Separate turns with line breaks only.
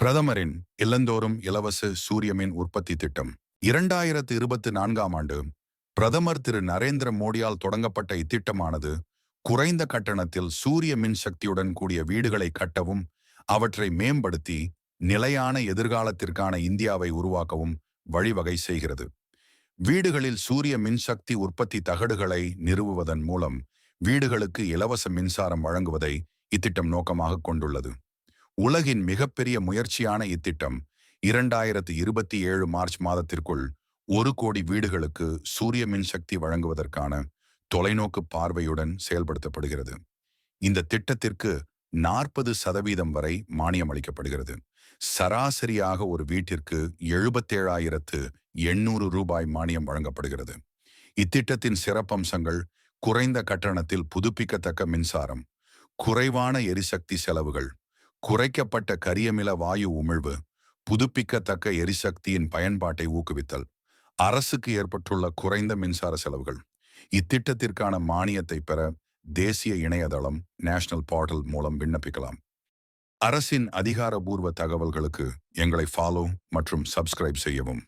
பிரதமரின் இல்லந்தோறும் இலவச சூரிய மின் உற்பத்தி திட்டம். இரண்டாயிரத்து இருபத்தி நான்காம் ஆண்டு பிரதமர் திரு. நரேந்திர மோடியால் தொடங்கப்பட்ட இத்திட்டமானது குறைந்த கட்டணத்தில் சூரிய மின் சக்தியுடன் கூடிய வீடுகளை கட்டவும் அவற்றை மேம்படுத்தி நிலையான எதிர்காலத்திற்கான இந்தியாவை உருவாக்கவும் வழிவகை செய்கிறது. வீடுகளில் சூரிய மின்சக்தி உற்பத்தி தகடுகளை நிறுவுவதன் மூலம் வீடுகளுக்கு இலவச மின்சாரம் வழங்குவதை இத்திட்டம் நோக்கமாக கொண்டுள்ளது. உலகின் மிகப்பெரிய முயற்சியான இத்திட்டம் இரண்டாயிரத்து இருபத்தி ஏழு மார்ச் மாதத்திற்குள் ஒரு கோடி வீடுகளுக்கு சூரிய மின்சக்தி வழங்குவதற்கான தொலைநோக்கு பார்வையுடன் செயல்படுத்தப்படுகிறது. இந்த திட்டத்திற்கு நாற்பது சதவீதம் வரை மானியம் அளிக்கப்படுகிறது. சராசரியாக ஒரு வீட்டிற்கு எழுபத்தேழாயிரத்து எண்ணூறு ரூபாய் மானியம் வழங்கப்படுகிறது. இத்திட்டத்தின் சிறப்பம்சங்கள் குறைந்த கட்டணத்தில் புதுப்பிக்கத்தக்க மின்சாரம் குறைவான எரிசக்தி செலவுகள் குறைக்கப்பட்ட கரியமில வாயு உமிழ்வு புதுப்பிக்கத்தக்க எரிசக்தியின் பயன்பாட்டை ஊக்குவித்தல் அரசுக்கு ஏற்பட்டுள்ள குறைந்த மின்சார செலவுகள். இத்திட்டத்திற்கான மானியத்தை பெற தேசிய இணையதளம் நேஷனல் போர்ட்டல் மூலம் விண்ணப்பிக்கலாம். அரசின் அதிகாரபூர்வ தகவல்களுக்கு எங்களை ஃபாலோ மற்றும் சப்ஸ்கிரைப் செய்யவும்.